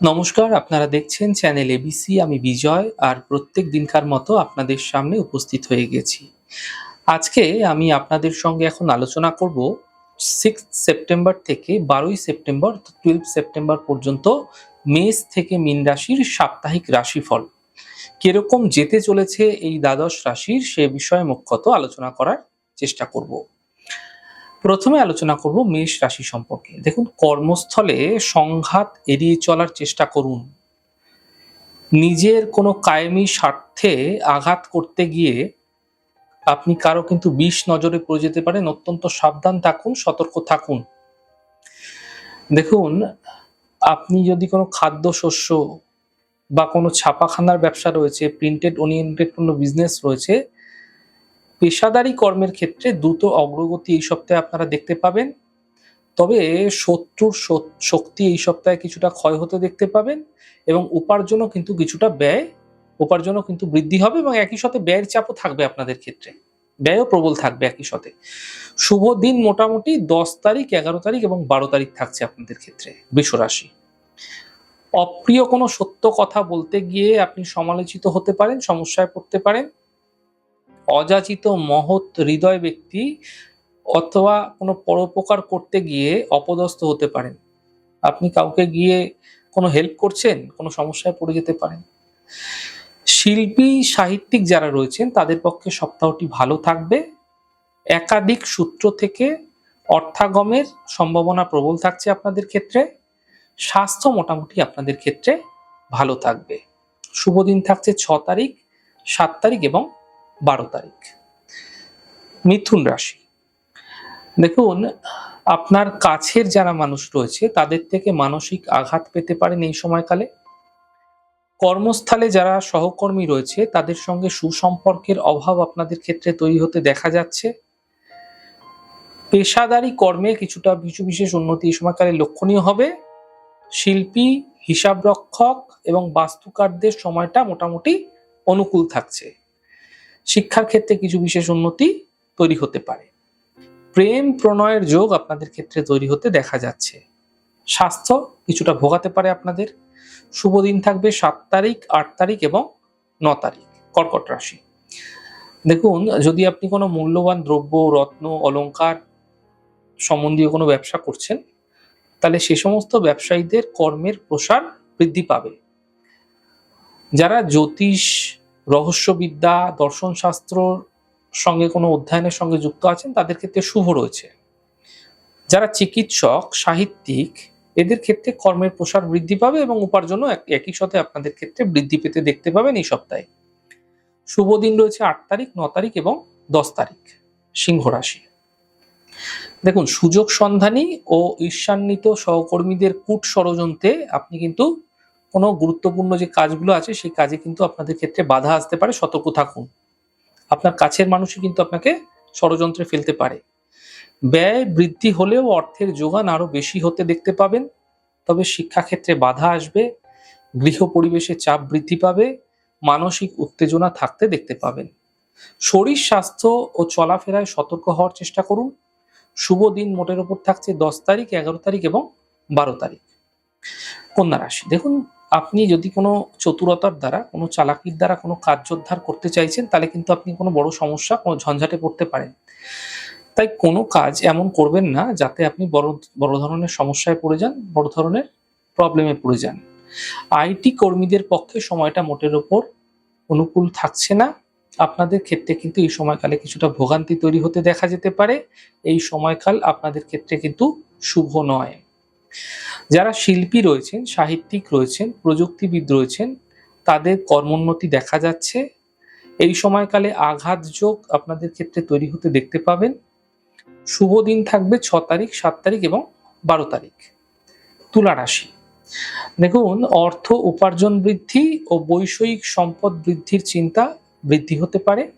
নমস্কার, আপনারা দেখছেন চ্যানেল এবিসি আমি বিজয়, আর প্রত্যেক দিনকার মতো আপনাদের সামনে উপস্থিত হয়ে গেছি। আজকে আমি আপনাদের সঙ্গে এখন আলোচনা করব সিক্স সেপ্টেম্বর থেকে বারোই সেপ্টেম্বর টুয়েলভ সেপ্টেম্বর পর্যন্ত মেষ থেকে মীন রাশির সাপ্তাহিক রাশিফল। কীরকম যেতে চলেছে এই দ্বাদশ রাশির সে বিষয়ে মুখ্যত আলোচনা করার চেষ্টা করব। প্রথমে আলোচনা করব মেষ রাশি সম্পর্কে। দেখুন, কর্মস্থলে সংঘাত এড়িয়ে চলার চেষ্টা করুন। নিজের কোনো কায়েমি স্বার্থে আঘাত করতে গিয়ে আপনি কারও কিন্তু বিষ নজরে পড়ে যেতে পারেন। অত্যন্ত সাবধান থাকুন, সতর্ক থাকুন। দেখুন, আপনি যদি কোনো খাদ্যশস্য বা কোনো ছাপাখানার ব্যবসা রয়েছে প্রিন্টেড ওরিয়েন্টেড কোনো বিজনেস রয়েছে পেশাদারি কর্মের ক্ষেত্রে দ্রুত অগ্রগতি এই সপ্তাহে আপনারা দেখতে পাবেন। তবে শত্রুর শক্তি এই সপ্তাহে কিছুটা ক্ষয় হতে দেখতে পাবেন এবং উপার্জনও কিন্তু কিছুটা ব্যয়, উপার্জনও কিন্তু বৃদ্ধি হবে এবং একই সাথে ব্যয়ের চাপও থাকবে আপনাদের ক্ষেত্রে। ব্যয়ও প্রবল থাকবে একই সাথে। শুভ দিন মোটামুটি দশ তারিখ, এগারো তারিখ এবং বারো তারিখ থাকছে আপনাদের ক্ষেত্রে বৃষ রাশি। অপ্রিয় কোনো সত্য কথা বলতে গিয়ে আপনি সমালোচিত হতে পারেন, সমস্যায় পড়তে পারেন। অযাচিত মহৎ হৃদয় ব্যক্তি অথবা কোনো পরোপকার করতে গিয়ে অপদস্থ হতে পারেন। আপনি কাউকে গিয়ে কোনো হেল্প করছেন, কোনো সমস্যায় পড়ে যেতে পারেন। শিল্পী, সাহিত্যিক যারা রয়েছেন, তাদের পক্ষে সপ্তাহটি ভালো থাকবে। একাধিক সূত্র থেকে অর্থাগমের সম্ভাবনা প্রবল থাকছে আপনাদের ক্ষেত্রে। স্বাস্থ্য মোটামুটি আপনাদের ক্ষেত্রে ভালো থাকবে। শুভ দিন থাকছে ছ তারিখ, সাত তারিখ এবং বারো তারিখ। মিথুন রাশি। দেখুন, আপনার কাছের যারা মানুষ রয়েছে, তাদের থেকে মানসিক আঘাত পেতে পারেন এই সময়কালে। কর্মস্থলে যারা সহকর্মী রয়েছে, তাদের সঙ্গে সুসম্পর্কের অভাব আপনাদের ক্ষেত্রে তৈরি হতে দেখা যাচ্ছে। পেশাদারি কর্মে কিছুটা কিছু বিশেষ উন্নতি এই সময়কালে লক্ষণীয় হবে। শিল্পী, হিসাবরক্ষক এবং বাস্তুকারদের সময়টা মোটামুটি অনুকূল থাকছে। শিক্ষার ক্ষেত্রে কিছু বিশেষ উন্নতি তৈরি হতে পারে। প্রেম প্রণয়ের যোগ আপনাদের ক্ষেত্রে তৈরি হতে দেখা যাচ্ছে। স্বাস্থ্য কিছুটা ভোগাতে পারে আপনাদের। শুভ দিন থাকবে সাত তারিখ, আট তারিখ এবং ন তারিখ, কর্কট রাশি। দেখুন, যদি আপনি কোনো মূল্যবান দ্রব্য, রত্ন, অলংকার সম্বন্ধীয় কোনো ব্যবসা করছেন, তাহলে সে সমস্ত ব্যবসায়ীদের কর্মের প্রসার বৃদ্ধি পাবে। যারা জ্যোতিষ রহস্যবিদ্যা, দর্শন শাস্ত্রর সঙ্গে কোনো অধ্যয়নের সঙ্গে যুক্ত আছেন, তাদের ক্ষেত্রে শুভ রয়েছে। যারা চিকিৎসক, সাহিত্যিক, এদের ক্ষেত্রে কর্মের প্রসার বৃদ্ধি পাবে এবং উপার্জনও এক- একই সাথে আপনাদের ক্ষেত্রে বৃদ্ধি পেতে দেখতে পাবেন এই সপ্তাহে। শুভ দিন রয়েছে আট তারিখ, ন তারিখ এবং দশ তারিখ, সিংহ রাশি। দেখুন, সুযোগ সন্ধানী ও ঈর্ষান্বিত সহকর্মীদের কূট ষড়যন্ত্রে আপনি কিন্তু কোনো গুরুত্বপূর্ণ যে কাজগুলো আছে, সেই কাজে কিন্তু আপনাদের ক্ষেত্রে বাধা আসতে পারে, সতর্ক থাকুন। আপনার কাছের মানুষই কিন্তু আপনাকে ষড়যন্ত্রে ফেলতে পারে। ব্যয় বৃদ্ধি হলেও অর্থের যোগান আরও বেশি হতে দেখতে পাবেন, তবে শিক্ষাক্ষেত্রে বাধা আসবে, গৃহ পরিবেশে চাপ বৃদ্ধি পাবে, মানসিক উত্তেজনা থাকতে দেখতে পাবেন। শরীর স্বাস্থ্য ও চলাফেরায় সতর্ক হওয়ার চেষ্টা করুন। শুভ দিন মোটের ওপর থাকছে দশ তারিখ, এগারো তারিখ এবং বারো তারিখ। কন্যা রাশি, দেখুন আপনি যদি কোনো চতুরতার দ্বারা, কোনো চালাকির দ্বারা কোনো কার্যোদ্ধার করতে চাইছেন, তাহলে কিন্তু আপনি কোনো বড় সমস্যা, কোনো ঝঞ্ঝাটে পড়তে পারেন। তাই কোনো কাজ এমন করবেন না, যাতে আপনি বড় বড় ধরনের সমস্যায় পড়ে যান, বড় ধরনের প্রবলেমে পড়ে যান। আইটি কর্মীদের পক্ষে সময়টা মোটের ওপর অনুকূল থাকছে না। আপনাদের ক্ষেত্রে কিন্তু এই সময়কালে কিছুটা ভোগান্তি তৈরি হতে দেখা যেতে পারে। এই সময়কাল আপনাদের ক্ষেত্রে কিন্তু শুভ নয়। যারা শিল্পী রয়েছেন, সাহিত্যিক রয়েছেন, প্রযুক্তিবিদ রয়েছেন, তাদের কর্মোন্নতি দেখা যাচ্ছে। এই সময়কালে আঘাত যোগ আপনাদের ক্ষেত্রে তৈরি হতে দেখতে পাবেন। শুভ দিন থাকবে ছ তারিখ, সাত তারিখ এবং বারো তারিখ। তুলা রাশি। দেখুন, অর্থ উপার্জন বৃদ্ধি ও বৈষয়িক সম্পদ বৃদ্ধির চিন্তা বৃদ্ধি হতে পারে।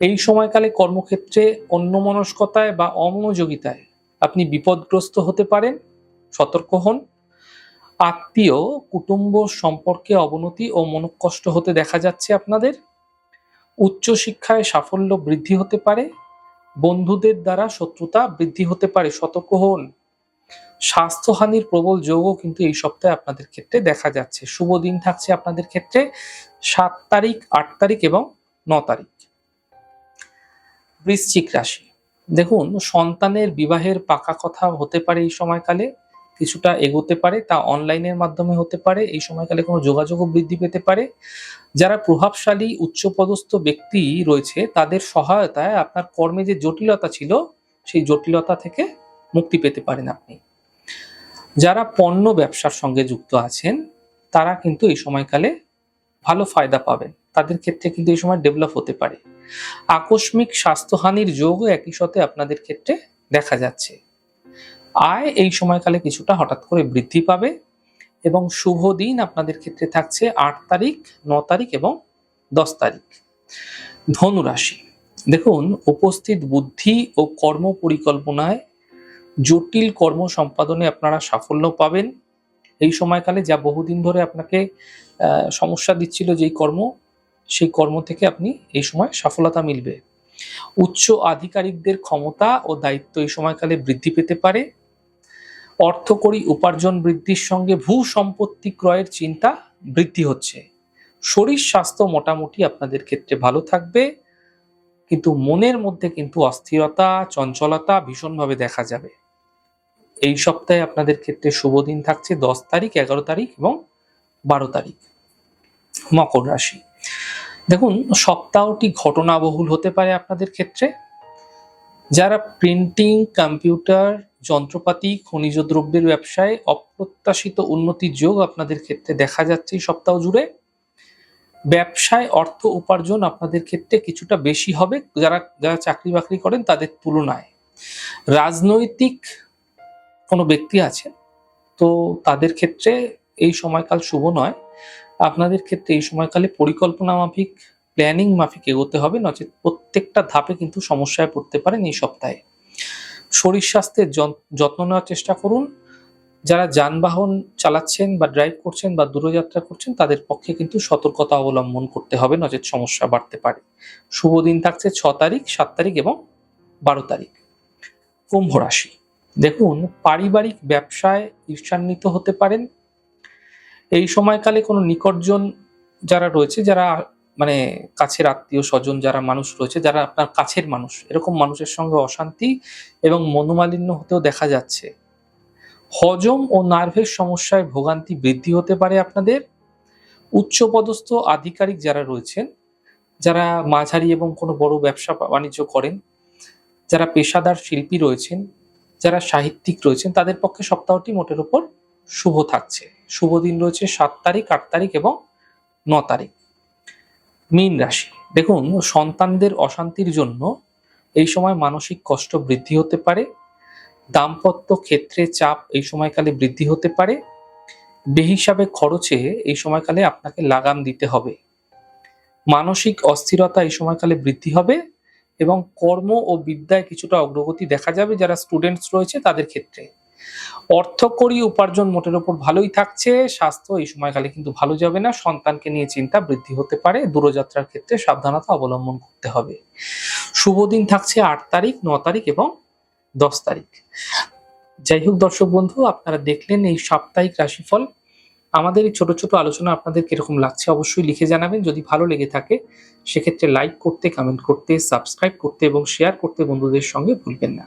এই সময়কালে কর্মক্ষেত্রে অন্যমনস্কতায় বা অমনোযোগিতায় আপনি বিপদগ্রস্ত হতে পারেন। সতর্ক হন। আত্মীয়, কুটুম্ব সম্পর্কে অবনতি ও মনোকষ্ট হতে দেখা যাচ্ছে আপনাদের। উচ্চশিক্ষায় সাফল্য বৃদ্ধি হতে পারে। বন্ধুদের দ্বারা শত্রুতা বৃদ্ধি হতে পারে, সতর্ক হন। স্বাস্থ্যহানির প্রবল যোগও কিন্তু এই সপ্তাহে আপনাদের ক্ষেত্রে দেখা যাচ্ছে। শুভ দিন থাকছে আপনাদের ক্ষেত্রে সাত তারিখ, আট তারিখ এবং ন তারিখ। বৃশ্চিক রাশি। দেখুন, সন্তানের বিবাহের পাকা কথা হতে পারে এই সময়কালে। কিছুটা এগোতে পারে, তা অনলাইনের মাধ্যমে হতে পারে, এই সময়কালে কোনো যোগাযোগও বৃদ্ধি পেতে পারে। যারা প্রভাবশালী, উচ্চপদস্থ ব্যক্তি রয়েছে, তাদের সহায়তায় আপনার কর্মে যে জটিলতা ছিল, সেই জটিলতা থেকে মুক্তি পেতে পারেন আপনি। যারা পণ্য ব্যবসার সঙ্গে যুক্ত আছেন, তারা কিন্তু এই সময়কালে ভালো ফায়দা পাবেন। তাদের ক্ষেত্রে কিন্তু এই সময় ডেভেলপ হতে পারে। আকস্মিক স্বাস্থ্যহানির যোগও একই সাথে আপনাদের ক্ষেত্রে দেখা যাচ্ছে। আয় এই সময়কালে কিছুটা হঠাৎ করে বৃদ্ধি পাবে এবং শুভ দিন আপনাদের ক্ষেত্রে থাকছে আট তারিখ, ন তারিখ এবং দশ তারিখ। ধনু রাশি দেখুন উপস্থিত বুদ্ধি ও কর্ম পরিকল্পনায় জটিল কর্ম সম্পাদনে আপনারা সাফল্য পাবেন। এই সময়কালে যা বহুদিন ধরে আপনাকে সমস্যা দিচ্ছিল যেই কর্ম, সেই কর্ম থেকে আপনি এই সময় সফলতা মিলবে। উচ্চ আধিকারিকদের ক্ষমতা ও দায়িত্ব এই সময়কালে বৃদ্ধি পেতে পারে। অর্থকরী উপার্জন বৃদ্ধির সঙ্গে ভূ সম্পত্তি ক্রয়ের চিন্তা বৃদ্ধি হচ্ছে। শরীর স্বাস্থ্য মোটামুটি আপনাদের ক্ষেত্রে ভালো থাকবে, কিন্তু মনের মধ্যে কিন্তু অস্থিরতা, চঞ্চলতা ভীষণভাবে দেখা যাবে। এই সপ্তাহে আপনাদের ক্ষেত্রে শুভ দিন থাকছে দশ তারিখ, এগারো তারিখ এবং বারো তারিখ, মকর রাশি। দেখুন, সপ্তাহটি ঘটনাবহুল হতে পারে আপনাদের ক্ষেত্রে। যারা প্রিন্টিং কম্পিউটার যন্ত্রপাতি খনিজ দ্রব্যের ব্যবসায় অপ্রত্যাশিত উন্নতির যোগ আপনাদের ক্ষেত্রে দেখা যাচ্ছে এই সপ্তাহ জুড়ে, ব্যবসায় অর্থ উপার্জন আপনাদের ক্ষেত্রে কিছুটা বেশি হবে, যারা যারা চাকরি বাকরি করেন তাদের তুলনায়। রাজনৈতিক কোনো ব্যক্তি আছে তো তাদের ক্ষেত্রে এই সময়কাল শুভ নয়। আপনাদের ক্ষেত্রে এই সময়কালে পরিকল্পনা মাফিক প্ল্যানিং মাফিক এগোতে হবে, নচেত প্রত্যেকটা ধাপে কিন্তু সমস্যায় পড়তে পারেন এই সপ্তাহে। শরীর স্বাস্থ্যের যত্ন নেওয়ার চেষ্টা করুন। যারা যানবাহন চালাচ্ছেন বা ড্রাইভ করছেন বা দূরযাত্রা করছেন, তাদের পক্ষে কিন্তু সতর্কতা অবলম্বন করতে হবে, নচেত সমস্যা বাড়তে পারে। শুভ দিন থাকছে ছ তারিখ, সাত তারিখ এবং বারো তারিখ। কুম্ভ রাশি। দেখুন, পারিবারিক ব্যবসায় ঈর্ষান্বিত হতে পারেন। এই সময়কালে কোনো নিকটজন যারা রয়েছে, যারা মানে কাছের আত্মীয় স্বজন যারা মানুষ রয়েছে, যারা আপনার কাছের মানুষ, এরকম মানুষের সঙ্গে অশান্তি এবং মনোমালিন্য হতেও দেখা যাচ্ছে। হজম ও নার্ভের সমস্যায় ভোগান্তি বৃদ্ধি হতে পারে আপনাদের। উচ্চপদস্থ আধিকারিক যারা রয়েছেন, যারা মাঝারি এবং কোনো বড় ব্যবসা বাণিজ্য করেন, যারা পেশাদার শিল্পী রয়েছেন, যারা সাহিত্যিক রয়েছেন, তাদের পক্ষে সপ্তাহটি মোটের উপর শুভ থাকছে। শুভ দিন রয়েছে সাত তারিখ, আট তারিখ এবং ন তারিখ। মীন রাশি। দেখুন, সন্তানদের অশান্তির জন্য এই সময় মানসিক কষ্ট বৃদ্ধি হতে পারে। দাম্পত্য ক্ষেত্রে চাপ এই সময়কালে বৃদ্ধি হতে পারে। বেহিসাবে খরচে এই সময়কালে আপনাকে লাগাম দিতে হবে। মানসিক অস্থিরতা এই সময়কালে বৃদ্ধি হবে এবং কর্ম ও বিদ্যায় কিছুটা অগ্রগতি দেখা যাবে যারা স্টুডেন্টস রয়েছে তাদের ক্ষেত্রে। অর্থকরী উপার্জন মোটের ওপর ভালোই থাকছে, স্বাস্থ্য এই সময়কালে কিন্তু ভালো যাবে না, সন্তানকে নিয়ে চিন্তা বৃদ্ধি হতে পারে, দূরযাত্রার ক্ষেত্রে সাবধানতা অবলম্বন করতে হবে। শুভ দিন থাকছে আট তারিখ, ন তারিখ এবং দশ তারিখ। যাই হোক দর্শক বন্ধু, আপনারা দেখলেন এই সাপ্তাহিক রাশিফল। আমাদের এই ছোট ছোট আলোচনা আপনাদের কীরকম লাগছে অবশ্যই লিখে জানাবেন, যদি ভালো লেগে থাকে সেক্ষেত্রে লাইক করতে কমেন্ট করতে সাবস্ক্রাইব করতে এবং শেয়ার করতে বন্ধুদের সঙ্গে ভুলবেন না।